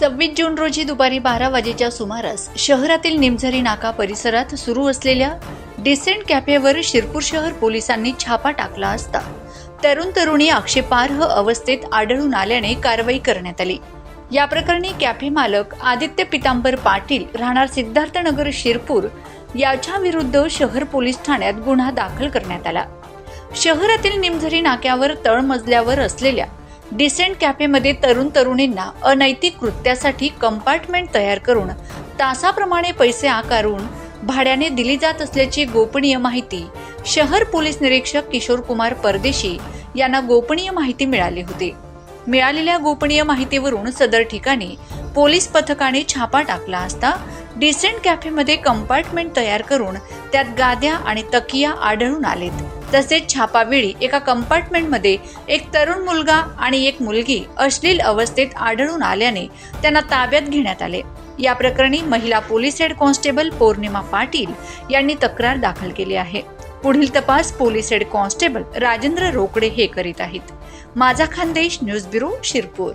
सव्वीस जून रोजी दुपारी बारा वाजेच्या सुमारास शहरातील निमझरी नाका परिसरात सुरू असलेल्या डिसेंट कॅफेवर शिरपूर शहर पोलिसांनी छापा टाकला असता. तरुण तरुणी आक्षेपार्ह अवस्थेत आढळून आल्याने कारवाई करण्यात आली. या प्रकरणी कॅफे मालक आदित्य पितांबर पाटील राहणार सिद्धार्थनगर शिरपूर याच्या विरुद्ध शहर पोलीस ठाण्यात गुन्हा दाखल करण्यात आला. शहरातील निमझरी नाक्यावर तळमजल्यावर असलेल्या डिसेंट कॅफेमध्ये तरुण तरुणींना अनैतिक कृत्यासाठी कंपार्टमेंट तयार करून तासाप्रमाणे पैसे आकारून भाड्याने दिली जात असल्याची गोपनीय माहिती शहर पोलीस निरीक्षक किशोर कुमार परदेशी यांना गोपनीय माहिती मिळाली होती. मिळालेल्या गोपनीय माहितीवरून सदर ठिकाणी पोलीस पथकाने छापा टाकला असता डिसेंट कॅफेमध्ये कंपार्टमेंट तयार करून त्यात गाद्या आणि तकिया आढळून आलेत. तसेच छापावेळी एका कंपार्टमेंटमध्ये एक तरुण मुलगा आणि एक मुलगी अश्लील अवस्थेत आढळून आल्याने त्यांना ताब्यात घेण्यात आले. या प्रकरणी महिला police head constable Pournima Patil यांनी तक्रार दाखल केली आहे. पुढील तपास police head constable Rajendra Rokade हे करीत आहेत. माझा खानदेश न्यूज ब्युरो शिरपूर.